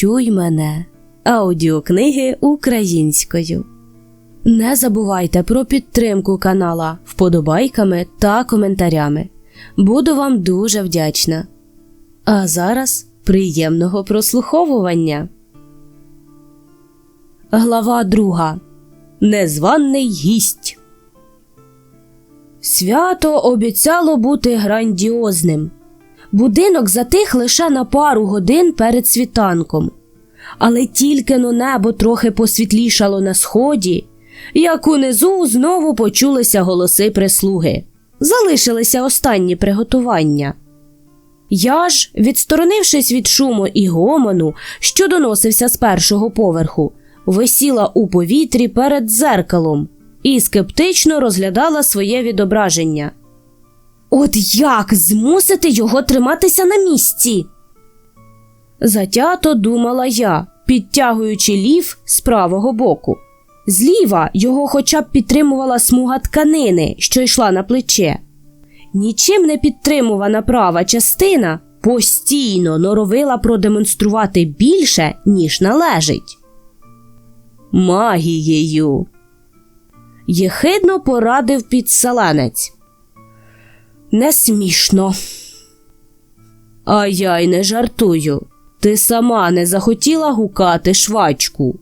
Почуй мене. Аудіокниги українською. Не забувайте про підтримку канала вподобайками та коментарями. Буду вам дуже вдячна. А зараз приємного прослуховування. Глава друга. Незваний гість. Свято обіцяло бути грандіозним. Будинок затих лише на пару годин перед світанком. Але тільки но небо трохи посвітлішало на сході, як унизу знову почулися голоси прислуги. Залишилися останні приготування. Я ж, відсторонившись від шуму і гомону, що доносився з першого поверху, висіла у повітрі перед дзеркалом і скептично розглядала своє відображення. От як змусити його триматися на місці? Затято думала я, підтягуючи лів з правого боку. Зліва його хоча б підтримувала смуга тканини, що йшла на плече. Нічим не підтримувана права частина постійно норовила продемонструвати більше, ніж належить. Магією. Єхидно порадив підселенець. Не смішно. А я й не жартую. Ти сама не захотіла гукати швачку.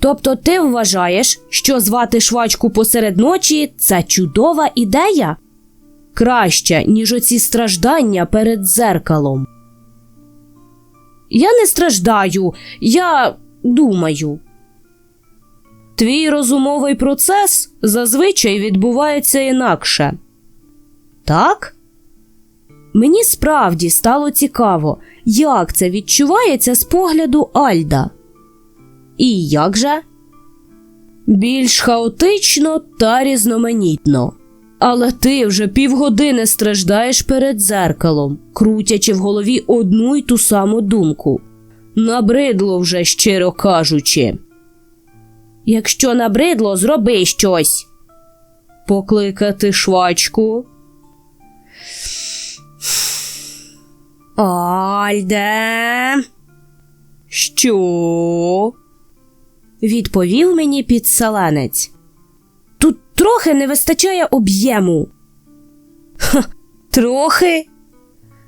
Тобто ти вважаєш, що звати швачку посеред ночі це чудова ідея? Краще, ніж оці страждання перед дзеркалом. Я не страждаю, я думаю. Твій розумовий процес зазвичай відбувається інакше. Так? Мені справді стало цікаво, як це відчувається з погляду Альда. І як же? Більш хаотично та різноманітно. Але ти вже півгодини страждаєш перед дзеркалом, крутячи в голові одну й ту саму думку. Набридло вже, щиро кажучи. Якщо набридло, зроби щось. Покликати швачку. Альде. Що? відповів мені підселенець. Тут трохи не вистачає об'єму. «Ха, Трохи.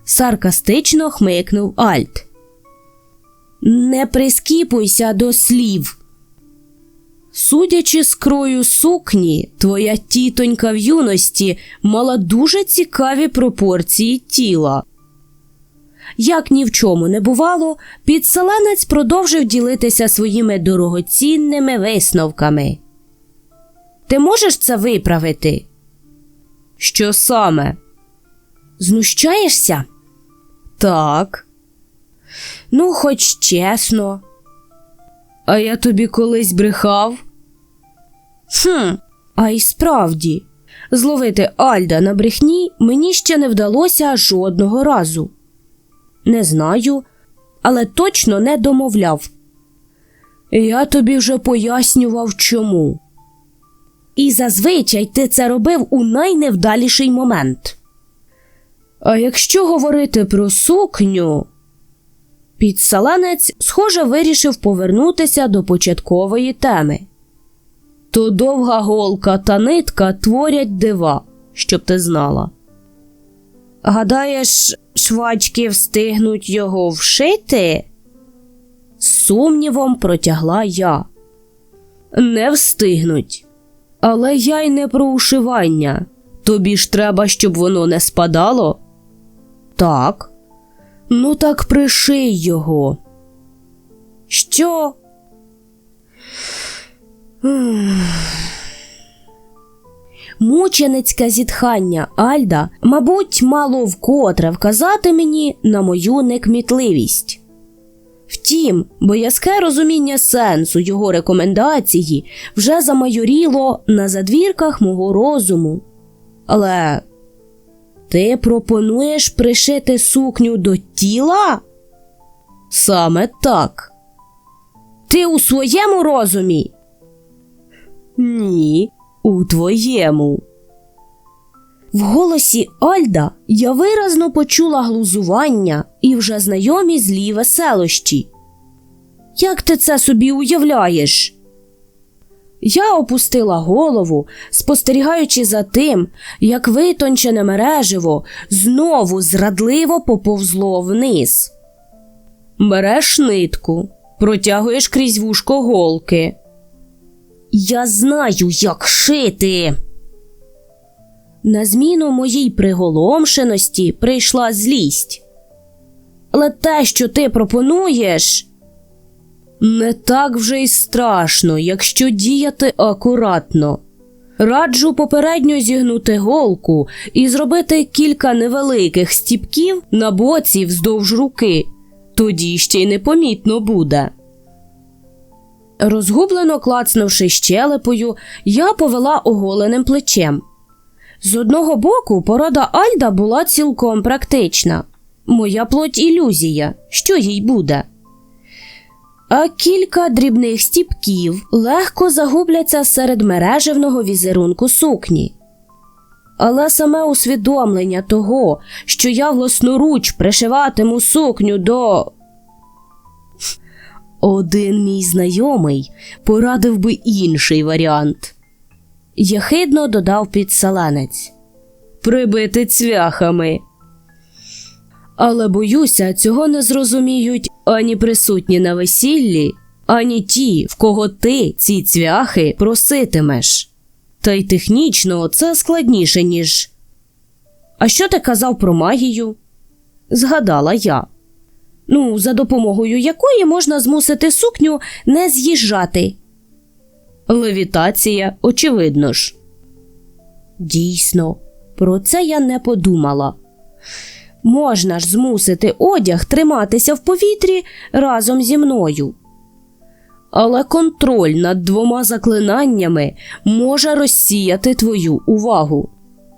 саркастично хмикнув Альт. Не прискіпуйся до слів. Судячи з крою сукні, твоя тітонька в юності мала дуже цікаві пропорції тіла. Як ні в чому не бувало, підселенець продовжив ділитися своїми дорогоцінними висновками. Ти можеш це виправити? Що саме? Знущаєшся? Так. Ну, хоч чесно. А я тобі колись брехав? Хм, а й справді, зловити Альда на брехні мені ще не вдалося жодного разу. Не знаю, але точно не домовляв. Я тобі вже пояснював чому. І зазвичай ти це робив у найневдаліший момент. А якщо говорити про сукню, підселенець, схоже, вирішив повернутися до початкової теми. То довга голка та нитка творять дива, щоб ти знала. Гадаєш, швачки встигнуть його вшити? З сумнівом протягла я. Не встигнуть. Але я й не про ушивання. Тобі ж треба, щоб воно не спадало? Так. Ну, так приший його. Що? Мученицьке зітхання Альда, мабуть, мало вкотре вказати мені на мою некмітливість. Втім, боязке розуміння сенсу його рекомендації вже замайоріло на задвірках мого розуму. Але ти пропонуєш пришити сукню до тіла? Саме так. Ти у своєму розумі? Ні, у твоєму. В голосі Альда я виразно почула глузування і вже знайомі злі веселощі. Як ти це собі уявляєш? Я опустила голову, спостерігаючи за тим, як витончене мереживо знову зрадливо поповзло вниз. Береш нитку, протягуєш крізь вушко голки. Я знаю, як шити. На зміну моїй приголомшеності прийшла злість. Але те, що ти пропонуєш, не так вже й страшно, якщо діяти акуратно. Раджу попередньо зігнути голку і зробити кілька невеликих стіпків на боці вздовж руки, тоді ще й непомітно буде. Розгублено клацнувши щелепою, я повела оголеним плечем. З одного боку, порода Альда була цілком практична. Моя плоть ілюзія, що їй буде. А кілька дрібних стіпків легко загубляться серед мережевного візерунку сукні. Але саме усвідомлення того, що я власноруч пришиватиму сукню до. Один мій знайомий порадив би інший варіант. Єхидно додав підселенець. Прибити цвяхами. Але боюся, цього не зрозуміють ані присутні на весіллі, ані ті, в кого ти ці цвяхи проситимеш. Та й технічно це складніше, ніж. А що ти казав про магію? Згадала я. Ну, за допомогою якої можна змусити сукню не з'їжджати. Левітація, очевидно ж. Дійсно, про це я не подумала. Можна ж змусити одяг триматися в повітрі разом зі мною. Але контроль над двома заклинаннями може розсіяти твою увагу.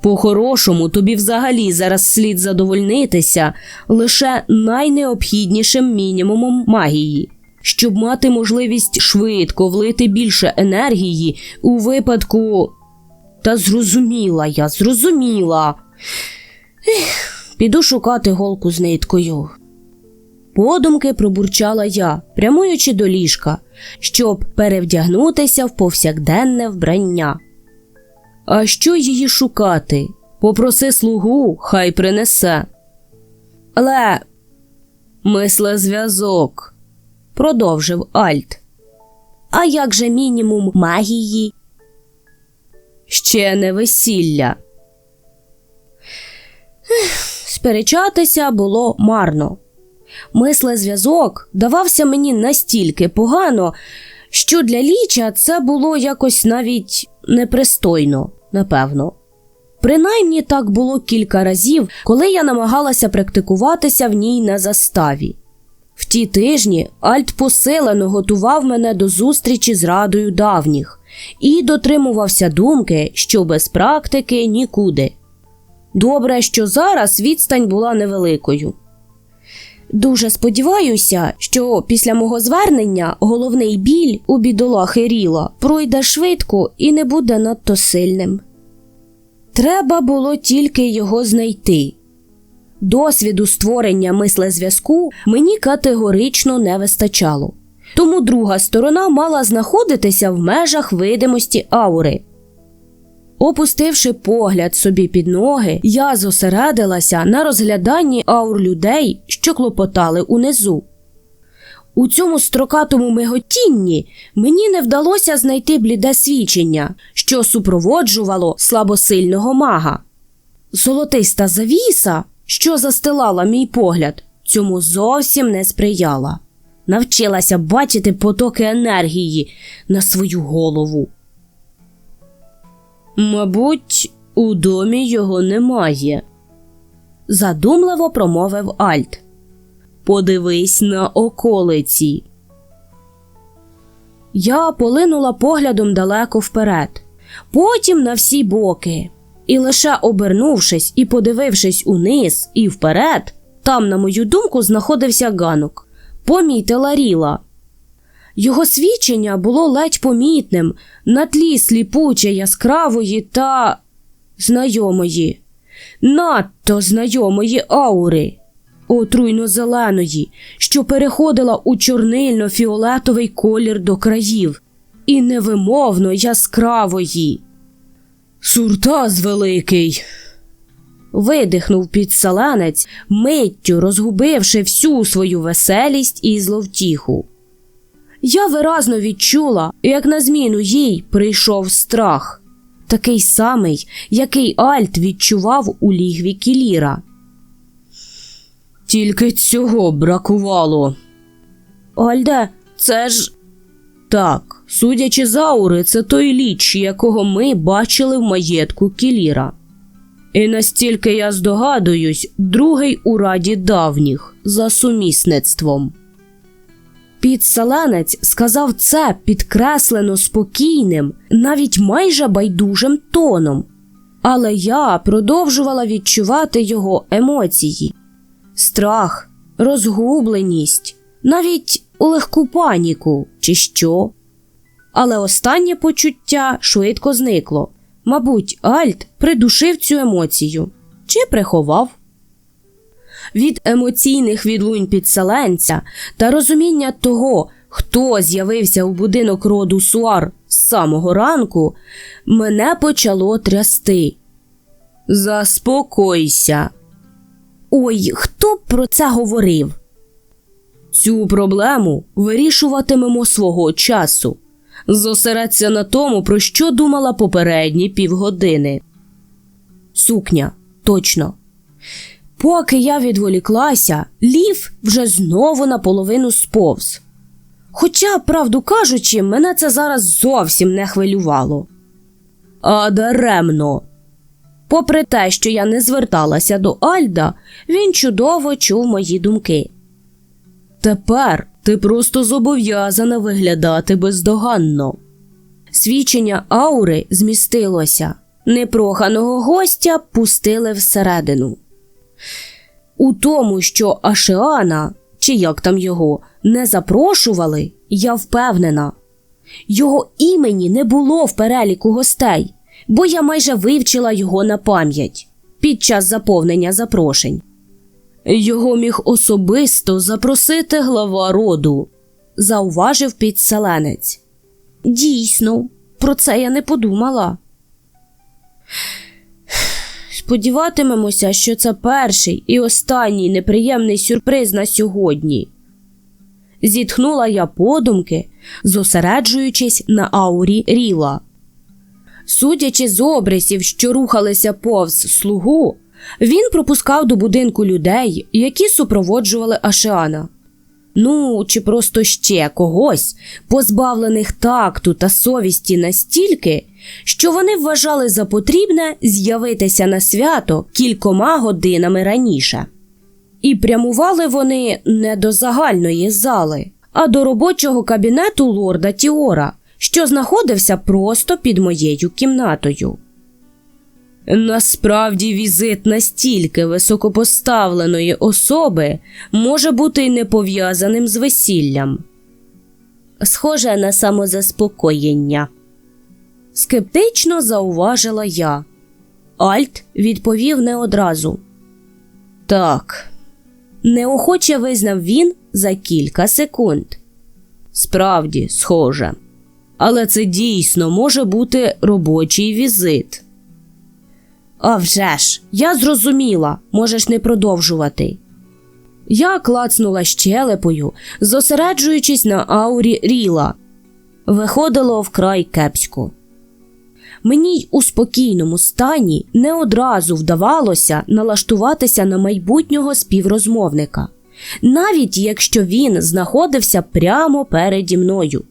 По-хорошому, тобі взагалі зараз слід задовольнитися лише найнеобхіднішим мінімумом магії, щоб мати можливість швидко влити більше енергії у випадку. Та зрозуміла я, зрозуміла. Ех, піду шукати голку з ниткою. Подумки пробурчала я, прямуючи до ліжка, щоб перевдягнутися в повсякденне вбрання. А що її шукати? Попроси слугу, хай принесе. Але мисле зв'язок, продовжив Альт. А як же мінімум магії? Ще не весілля. Сперечатися було марно. Мисле зв'язок давався мені настільки погано, що для ліча це було якось навіть непристойно, напевно. Принаймні так було кілька разів, коли я намагалася практикуватися в ній на заставі. В ті тижні Альт посилено готував мене до зустрічі з радою давніх і дотримувався думки, що без практики нікуди. Добре, що зараз відстань була невеликою. Дуже сподіваюся, що після мого звернення головний біль у бідолахи Ріла пройде швидко і не буде надто сильним. Треба було тільки його знайти. Досвіду створення мислезв'язку мені категорично не вистачало, тому друга сторона мала знаходитися в межах видимості аури. Опустивши погляд собі під ноги, я зосередилася на розгляданні аур людей, що клопотали унизу. У цьому строкатому миготінні мені не вдалося знайти бліде свідчення, що супроводжувало слабосильного мага. Золотиста завіса, що застилала мій погляд, цьому зовсім не сприяла. Навчилася бачити потоки енергії на свою голову. Мабуть, у домі його немає, задумливо промовив Альт. Подивись на околиці. Я полинула поглядом далеко вперед, потім на всі боки, і лише обернувшись і подивившись униз і вперед, там, на мою думку, знаходився ганок. Помітила Ріла. Його свідчення було ледь помітним на тлі сліпуче яскравої та знайомої, надто знайомої аури. отруйно-зеленої, що переходила у чорнильно-фіолетовий колір до країв, і невимовно яскравої. Суртаз великий. Видихнув підселенець, миттю розгубивши всю свою веселість і зловтіху. Я виразно відчула, як на зміну їй прийшов страх, такий самий, який Альт відчував у лігві Кіліра. Тільки цього бракувало. Альде, це ж. Так, судячи з аури, це той ліч, якого ми бачили в маєтку Кіліра. І настільки я здогадуюсь, другий у раді давніх за сумісництвом. Підселенець сказав це підкреслено спокійним, навіть майже байдужим тоном, але я продовжувала відчувати його емоції страх, розгубленість, навіть легку паніку, чи що. Але останнє почуття швидко зникло. Мабуть, Альт придушив цю емоцію чи приховав. Від емоційних відлунь підселенця та розуміння того, хто з'явився в будинок роду Суар з самого ранку, мене почало трясти. Заспокойся. Ой, хто б про це говорив? Цю проблему вирішуватимемо свого часу. Зосередься на тому, про що думала попередні півгодини. Сукня, точно. Поки я відволіклася, лів вже знову наполовину сповз. Хоча, правду кажучи, мене це зараз зовсім не хвилювало. А даремно. Попри те, що я не зверталася до Альда, він чудово чув мої думки. Тепер ти просто зобов'язана виглядати бездоганно. Свідчення аури змістилося, непроханого гостя пустили всередину. У тому, що Ашеана, чи як там його, не запрошували, я впевнена. Його імені не було в переліку гостей, бо я майже вивчила його на пам'ять під час заповнення запрошень. Його міг особисто запросити глава роду, зауважив підселенець. Дійсно, про це я не подумала. Сподіватимемося, що це перший і останній неприємний сюрприз на сьогодні. Зітхнула я подумки, зосереджуючись на аурі Ріла. Судячи з обрисів, що рухалися повз слугу, він пропускав до будинку людей, які супроводжували Ашеана. Ну, чи просто ще когось, позбавлених такту та совісті настільки, що вони вважали за потрібне з'явитися на свято кількома годинами раніше. І прямували вони не до загальної зали, а до робочого кабінету лорда Тіора, що знаходився просто під моєю кімнатою. Насправді візит настільки високопоставленої особи може бути й не пов'язаним з весіллям. Схоже на самозаспокоєння. Скептично зауважила я. Альт відповів не одразу. Так, неохоче визнав він за кілька секунд. Справді, схоже. Але це дійсно може бути робочий візит. А вже ж, я зрозуміла, можеш не продовжувати. Я клацнула щелепою, зосереджуючись на аурі Ріла. Виходило вкрай кепсько. Мені й у спокійному стані не одразу вдавалося налаштуватися на майбутнього співрозмовника, навіть якщо він знаходився прямо переді мною.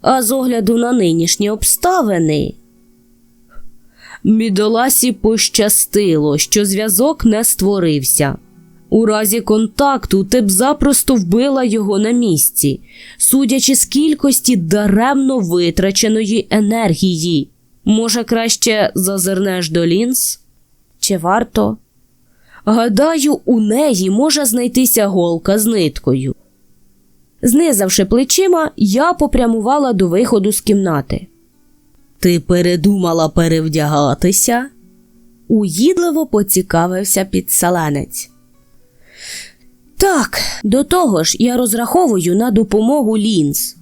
А з огляду на нинішні обставини. Мідоласі пощастило, що зв'язок не створився. У разі контакту ти б запросто вбила його на місці, судячи з кількості даремно витраченої енергії. Може, краще зазирнеш до лінз? Чи варто? Гадаю, у неї може знайтися голка з ниткою. Знизавши плечима, я попрямувала до виходу з кімнати. Ти передумала перевдягатися? Уїдливо поцікавився підселенець. Так, до того ж, я розраховую на допомогу лінз.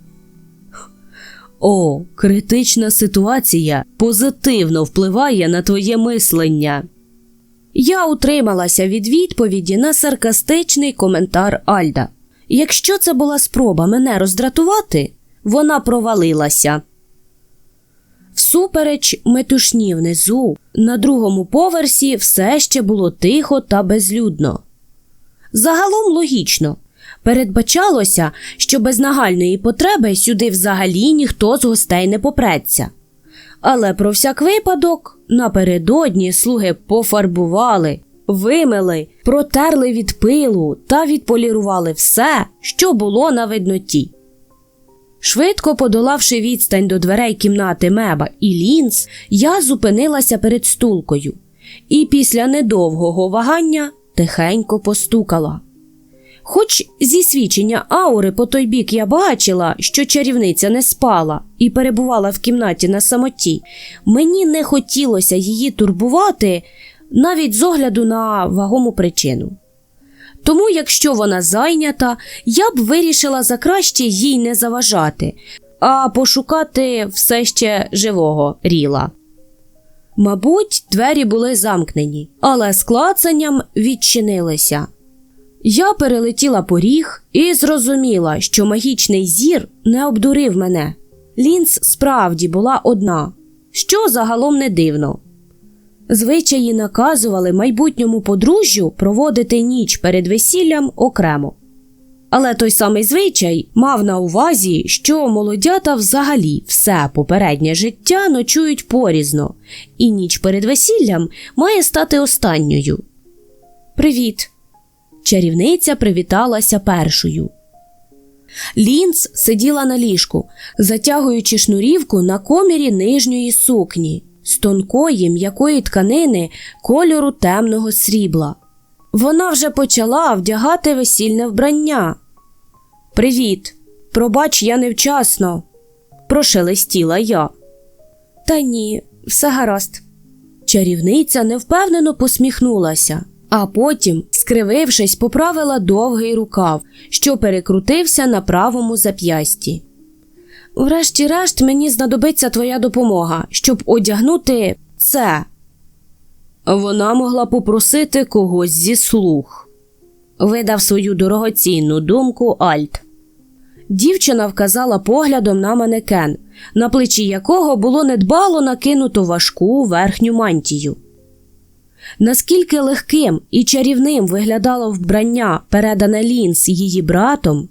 О, критична ситуація позитивно впливає на твоє мислення. Я утрималася від відповіді на саркастичний коментар Альда. Якщо це була спроба мене роздратувати, вона провалилася. Всупереч метушні внизу, на другому поверсі все ще було тихо та безлюдно. Загалом логічно. Передбачалося, що без нагальної потреби сюди взагалі ніхто з гостей не попреться. Але про всяк випадок напередодні слуги пофарбували, вимили, протерли від пилу та відполірували все, що було на видноті. Швидко подолавши відстань до дверей кімнати меба і лінз, я зупинилася перед стулкою і після недовгого вагання тихенько постукала. Хоч зі свідчення аури по той бік я бачила, що чарівниця не спала і перебувала в кімнаті на самоті, мені не хотілося її турбувати навіть з огляду на вагому причину. Тому, якщо вона зайнята, я б вирішила за краще їй не заважати, а пошукати все ще живого ріла. Мабуть, двері були замкнені, але з клацанням відчинилися. Я перелетіла поріг і зрозуміла, що магічний зір не обдурив мене. Лінз справді була одна, що загалом не дивно. Звичаї наказували майбутньому подружжю проводити ніч перед весіллям окремо. Але той самий звичай мав на увазі, що молодята взагалі все попереднє життя ночують порізно, і ніч перед весіллям має стати останньою. Привіт! Чарівниця привіталася першою. Лінц сиділа на ліжку, затягуючи шнурівку на комірі нижньої сукні з тонкої м'якої тканини кольору темного срібла. Вона вже почала вдягати весільне вбрання. Привіт, пробач, я невчасно, прошелестіла я. Та ні, все гаразд. Чарівниця невпевнено посміхнулася, а потім, скривившись, поправила довгий рукав, що перекрутився на правому зап'ясті. Врешті-решт мені знадобиться твоя допомога, щоб одягнути це. Вона могла попросити когось зі слух. Видав свою дорогоцінну думку Альт. Дівчина вказала поглядом на манекен, на плечі якого було недбало накинуто важку верхню мантію. Наскільки легким і чарівним виглядало вбрання, передане Лінс її братом,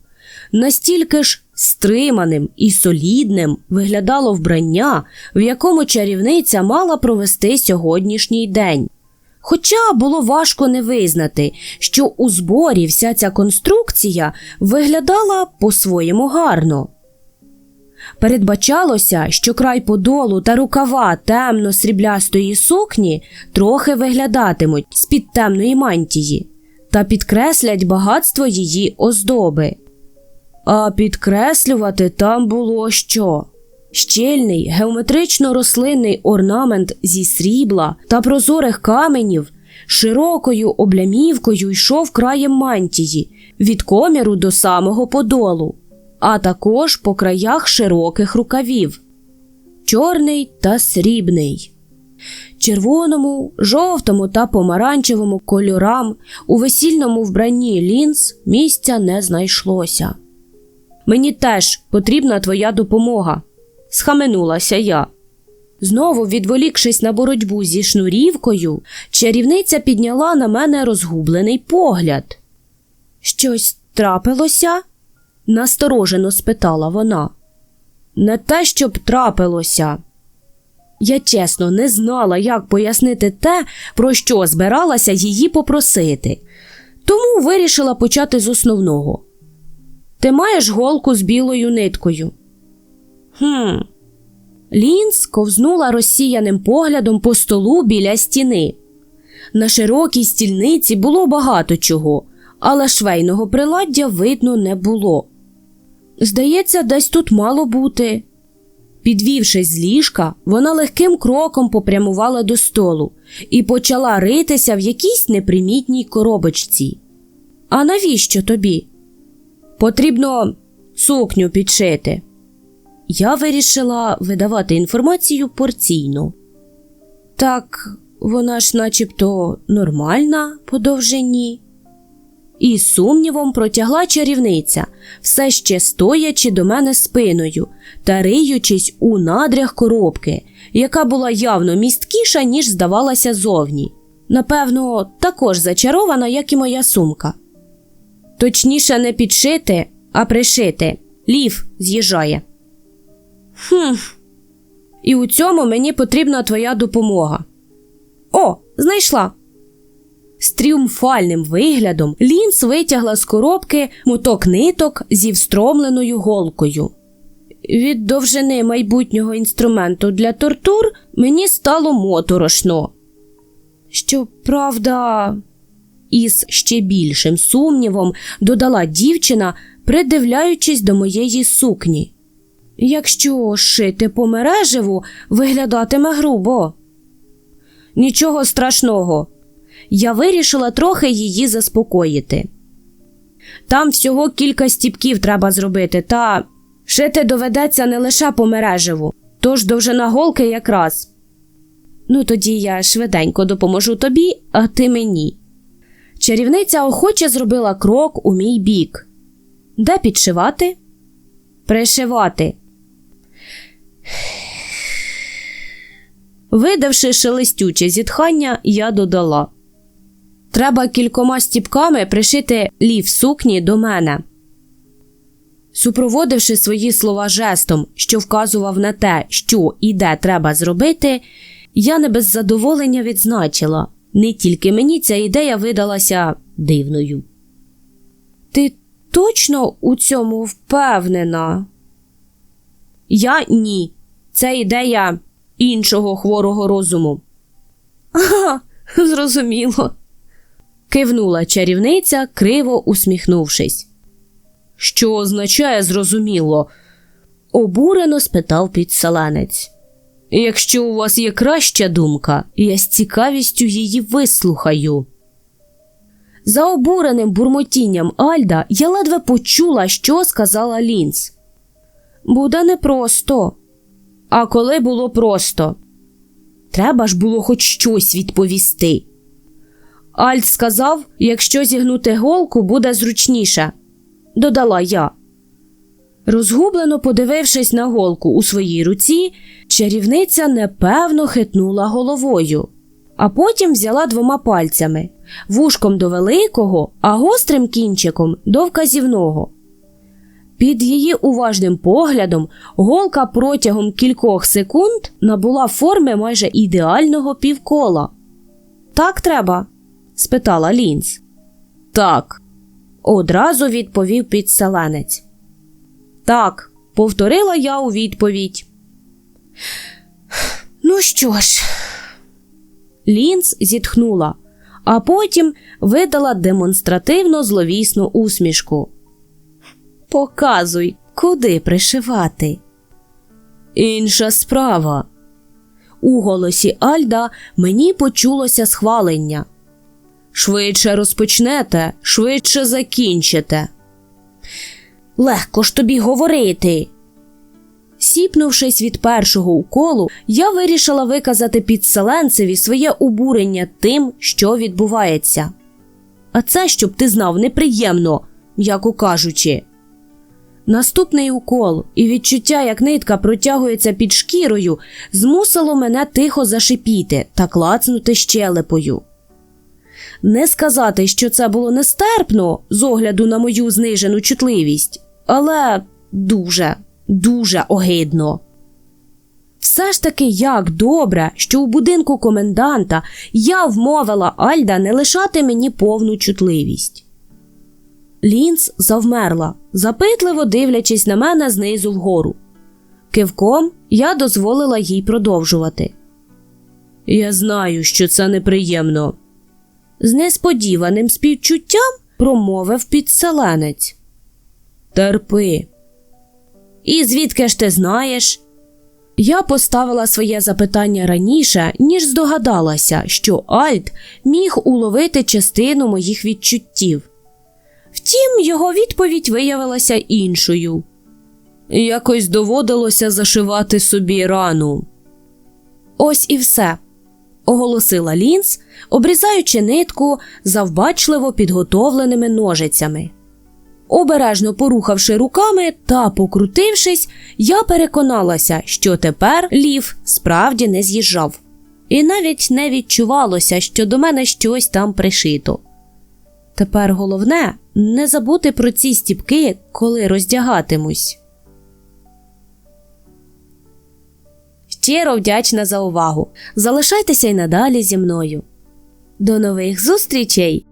настільки ж стриманим і солідним виглядало вбрання, в якому чарівниця мала провести сьогоднішній день. Хоча було важко не визнати, що у зборі вся ця конструкція виглядала по-своєму гарно. Передбачалося, що край подолу та рукава темно сріблястої сукні трохи виглядатимуть з під темної мантії та підкреслять багатство її оздоби. А підкреслювати там було що? Щільний геометрично рослинний орнамент зі срібла та прозорих каменів широкою облямівкою йшов краєм мантії від коміру до самого подолу, а також по краях широких рукавів чорний та срібний. Червоному, жовтому та помаранчевому кольорам у весільному вбранні лінз місця не знайшлося. Мені теж потрібна твоя допомога, схаменулася я. Знову, відволікшись на боротьбу зі шнурівкою, чарівниця підняла на мене розгублений погляд. Щось трапилося? насторожено спитала вона. Не те, щоб трапилося. Я чесно не знала, як пояснити те, про що збиралася її попросити, тому вирішила почати з основного. Ти маєш голку з білою ниткою? Хм. Лінз ковзнула розсіяним поглядом по столу біля стіни. На широкій стільниці було багато чого, але швейного приладдя видно не було. Здається, десь тут мало бути. Підвівшись з ліжка, вона легким кроком попрямувала до столу і почала ритися в якійсь непримітній коробочці. А навіщо тобі? Потрібно сукню підшити. Я вирішила видавати інформацію порційно. Так, вона ж начебто нормальна по довжині. І з сумнівом протягла чарівниця, все ще стоячи до мене спиною та риючись у надрях коробки, яка була явно місткіша, ніж здавалася зовні. Напевно, також зачарована, як і моя сумка. Точніше, не підшити, а пришити. Лів з'їжджає. Хм. І у цьому мені потрібна твоя допомога. О, знайшла. З тріумфальним виглядом Лінс витягла з коробки моток ниток зі встромленою голкою. Від довжини майбутнього інструменту для тортур мені стало моторошно. Щоправда, із ще більшим сумнівом додала дівчина, придивляючись до моєї сукні. Якщо шити по мереживу, виглядатиме грубо. Нічого страшного. Я вирішила трохи її заспокоїти. Там всього кілька стіпків треба зробити, та шити доведеться не лише по мереживу, тож довжина голки якраз. Ну, тоді я швиденько допоможу тобі, а ти мені. Чарівниця охоче зробила крок у мій бік. Де підшивати? Пришивати. Видавши шелестюче зітхання, я додала. Треба кількома стіпками пришити лів сукні до мене. Супроводивши свої слова жестом, що вказував на те, що і де треба зробити, я не без задоволення відзначила не тільки мені ця ідея видалася дивною. Ти точно у цьому впевнена? Я ні. Це ідея іншого хворого розуму. Ага, зрозуміло. Кивнула чарівниця, криво усміхнувшись. Що означає зрозуміло? обурено спитав підселенець. Якщо у вас є краща думка, я з цікавістю її вислухаю. За обуреним бурмотінням Альда я ледве почула, що сказала Лінц. Буде непросто. А коли було просто? Треба ж було хоч щось відповісти. Альт сказав, якщо зігнути голку, буде зручніше, додала я. Розгублено подивившись на голку у своїй руці, чарівниця непевно хитнула головою, а потім взяла двома пальцями вушком до великого, а гострим кінчиком до вказівного. Під її уважним поглядом голка протягом кількох секунд набула форми майже ідеального півкола. Так треба? спитала Лінц. Так, одразу відповів підселенець. Так, повторила я у відповідь. Ну що ж, Лінц зітхнула, а потім видала демонстративно зловісну усмішку. Показуй, куди пришивати. Інша справа. У голосі Альда мені почулося схвалення. Швидше розпочнете, швидше закінчите. Легко ж тобі говорити. Сіпнувшись від першого уколу, я вирішила виказати підселенцеві своє обурення тим, що відбувається. А це, щоб ти знав, неприємно, м'яко кажучи. Наступний укол і відчуття, як нитка протягується під шкірою, змусило мене тихо зашипіти та клацнути щелепою. Не сказати, що це було нестерпно з огляду на мою знижену чутливість, але дуже, дуже огидно. Все ж таки як добре, що у будинку коменданта я вмовила Альда не лишати мені повну чутливість. Лінц завмерла, запитливо дивлячись на мене знизу вгору. Кивком я дозволила їй продовжувати. Я знаю, що це неприємно. З несподіваним співчуттям промовив підселенець. Терпи. І звідки ж ти знаєш? Я поставила своє запитання раніше, ніж здогадалася, що Альт міг уловити частину моїх відчуттів. Втім, його відповідь виявилася іншою. Якось доводилося зашивати собі рану. Ось і все, оголосила Лінз, обрізаючи нитку завбачливо підготовленими ножицями. Обережно порухавши руками та покрутившись, я переконалася, що тепер лів справді не з'їжджав, і навіть не відчувалося, що до мене щось там пришито. Тепер головне не забути про ці стіпки, коли роздягатимусь. Щиро вдячна за увагу. Залишайтеся й надалі зі мною. До нових зустрічей!